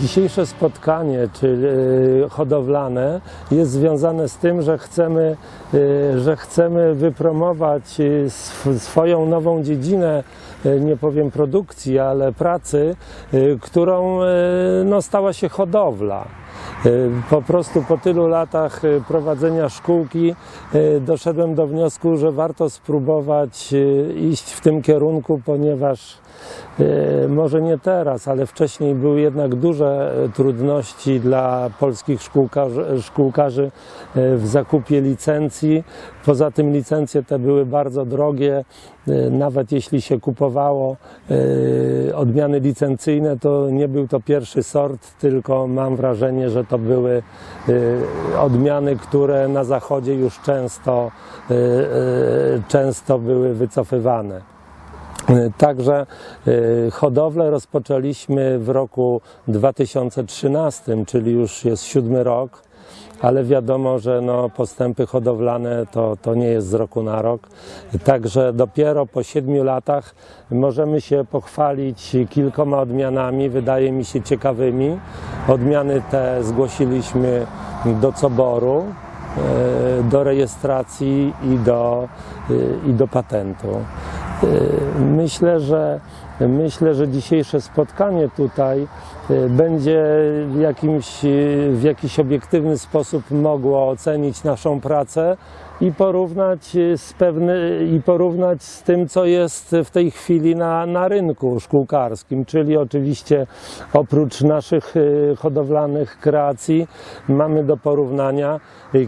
Dzisiejsze spotkanie, czyli e, hodowlane, jest związane z tym, że chcemy, e, że chcemy wypromować e, sw- swoją nową dziedzinę, nie powiem produkcji, ale pracy, którą no, stała się hodowla. E, Po prostu po tylu latach e, prowadzenia szkółki e, doszedłem do wniosku, że warto spróbować iść w tym kierunku, ponieważ może nie teraz, ale wcześniej były jednak duże trudności dla polskich szkółkarzy, szkółkarzy w zakupie licencji. Poza tym licencje te były bardzo drogie. E, Nawet jeśli się kupowało e, odmiany licencyjne, to nie był to pierwszy sort, tylko mam wrażenie, że to były e, odmiany, które na zachodzie już często, często były wycofywane. Także e, hodowlę rozpoczęliśmy w roku 2013, czyli już jest siódmy rok, ale wiadomo, że no, postępy hodowlane to, to nie jest z roku na rok. Także dopiero po siedmiu latach możemy się pochwalić kilkoma odmianami, wydaje mi się ciekawymi. Odmiany te zgłosiliśmy do Coboru, e, do rejestracji i do, e, i do patentu. Myślę, że myślę, że dzisiejsze spotkanie tutaj e, będzie w, jakimś, e, w jakiś obiektywny sposób mogło ocenić naszą pracę i porównać e, z pewny, i porównać z tym, co jest w tej chwili na, na rynku szkółkarskim, czyli oczywiście oprócz naszych hodowlanych kreacji mamy do porównania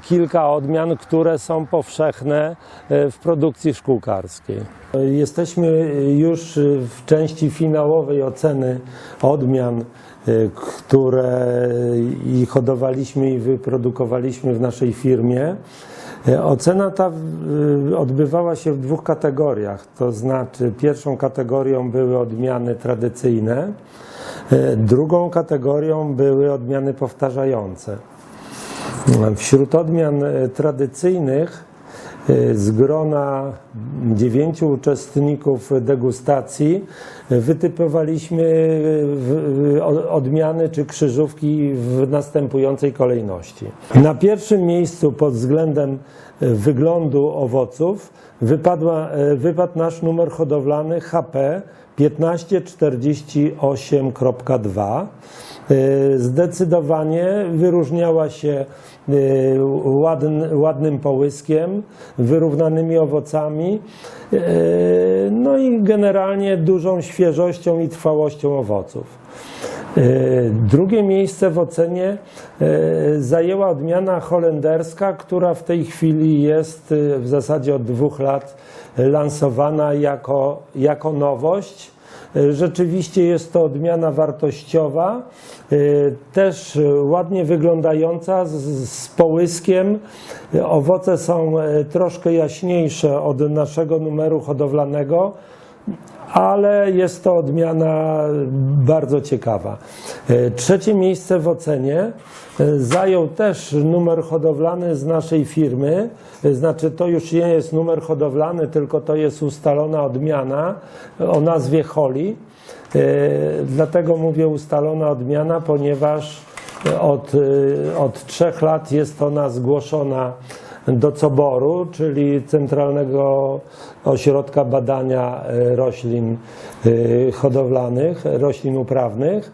kilka odmian, które są powszechne w produkcji szkółkarskiej. Jesteśmy już w części finałowej oceny odmian, y, które i hodowaliśmy i wyprodukowaliśmy w naszej firmie. Y, Ocena ta y, odbywała się w dwóch kategoriach, to znaczy pierwszą kategorią były odmiany tradycyjne, drugą kategorią były odmiany powtarzające. Wśród odmian tradycyjnych z grona dziewięciu uczestników degustacji wytypowaliśmy w- odmiany czy krzyżówki w następującej kolejności. Na pierwszym miejscu pod względem e, wyglądu owoców wypadła, wypadł nasz numer hodowlany HP 1548.2. E, Zdecydowanie wyróżniała się ładn, ładnym połyskiem, wyrównanymi owocami, e, no i generalnie dużą świeżością i trwałością owoców. Drugie miejsce w ocenie zajęła odmiana holenderska, która w tej chwili jest w zasadzie od dwóch lat lansowana jako, jako nowość. Rzeczywiście jest to odmiana wartościowa, e, też ładnie wyglądająca, z, połyskiem. Owoce są e, troszkę jaśniejsze od naszego numeru hodowlanego ale jest to odmiana bardzo ciekawa. E, Trzecie miejsce w ocenie e, zajął też numer hodowlany z naszej firmy. E, Znaczy, to już nie jest numer hodowlany, tylko to jest ustalona odmiana o nazwie Holly. E, Dlatego mówię ustalona odmiana, ponieważ od, od trzech lat jest ona zgłoszona do COBOR-u, czyli Centralnego Ośrodka Badania e, Roślin e, Hodowlanych, roślin uprawnych.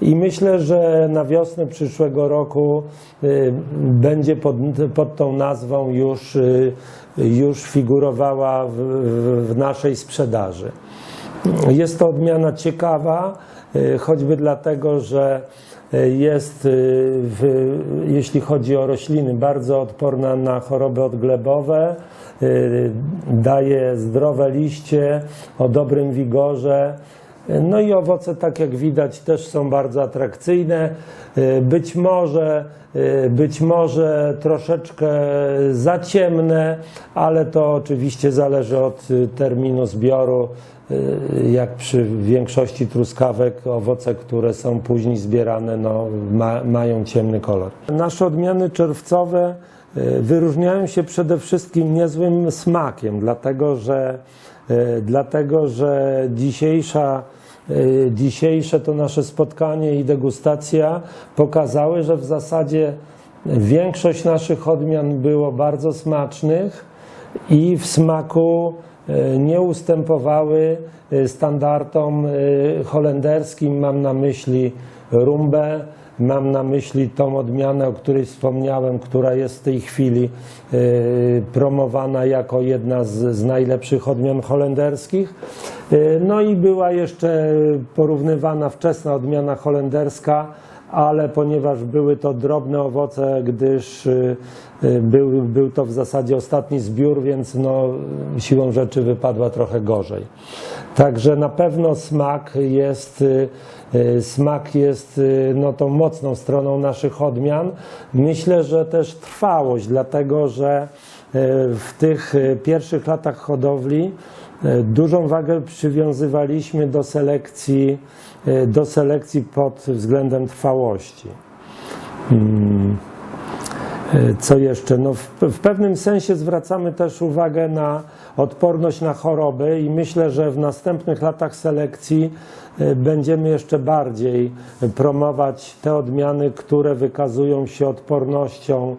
I myślę, że na wiosnę przyszłego roku e, będzie pod, pod tą nazwą już, już figurowała w, w, naszej sprzedaży. Jest to odmiana ciekawa, choćby dlatego, że jest, e, w, jeśli chodzi o rośliny, bardzo odporna na choroby odglebowe, e, daje zdrowe liście o dobrym wigorze. No i owoce, tak jak widać, też są bardzo atrakcyjne. E, Być może, e, być może troszeczkę za ciemne, ale to oczywiście zależy od e, terminu zbioru. E, Jak przy większości truskawek, owoce, które są później zbierane, no, ma, mają ciemny kolor. Nasze odmiany czerwcowe e, wyróżniają się przede wszystkim niezłym smakiem, dlatego że, e, dlatego, że dzisiejsza y, dzisiejsze to nasze spotkanie i degustacja pokazały, że w zasadzie większość naszych odmian było bardzo smacznych i w smaku y, nie ustępowały y, standardom y, holenderskim. Mam na myśli rumbę, mam na myśli tą odmianę, o której wspomniałem, która jest w tej chwili promowana jako jedna z, najlepszych odmian holenderskich. No i była jeszcze porównywana wczesna odmiana holenderska, ale ponieważ były to drobne owoce, gdyż y, y, był, był to w zasadzie ostatni zbiór, więc no, siłą rzeczy wypadła trochę gorzej. Także na pewno smak jest, y, smak jest no, tą mocną stroną naszych odmian. Myślę, że też trwałość, dlatego że w tych pierwszych latach hodowli dużą wagę przywiązywaliśmy do selekcji, do selekcji pod względem trwałości. Mm. Y, Co jeszcze? No w, w pewnym sensie zwracamy też uwagę na odporność na choroby i myślę, że w następnych latach selekcji y, będziemy jeszcze bardziej promować te odmiany, które wykazują się odpornością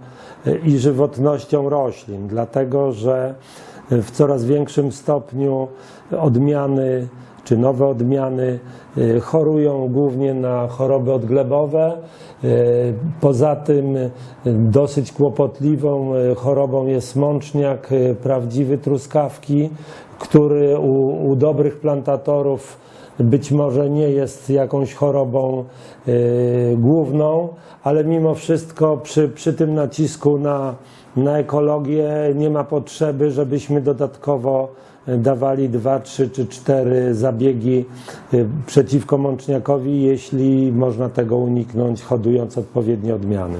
y, i żywotnością roślin, dlatego że w coraz większym stopniu odmiany czy nowe odmiany y, chorują głównie na choroby odglebowe. Y, Poza tym y, dosyć kłopotliwą chorobą jest mączniak prawdziwy truskawki, który u, u dobrych plantatorów być może nie jest jakąś chorobą główną, ale mimo wszystko przy, przy tym nacisku na, na ekologię nie ma potrzeby, żebyśmy dodatkowo dawali dwa, trzy czy cztery zabiegi y, przeciwko mączniakowi, jeśli można tego uniknąć, hodując odpowiednie odmiany.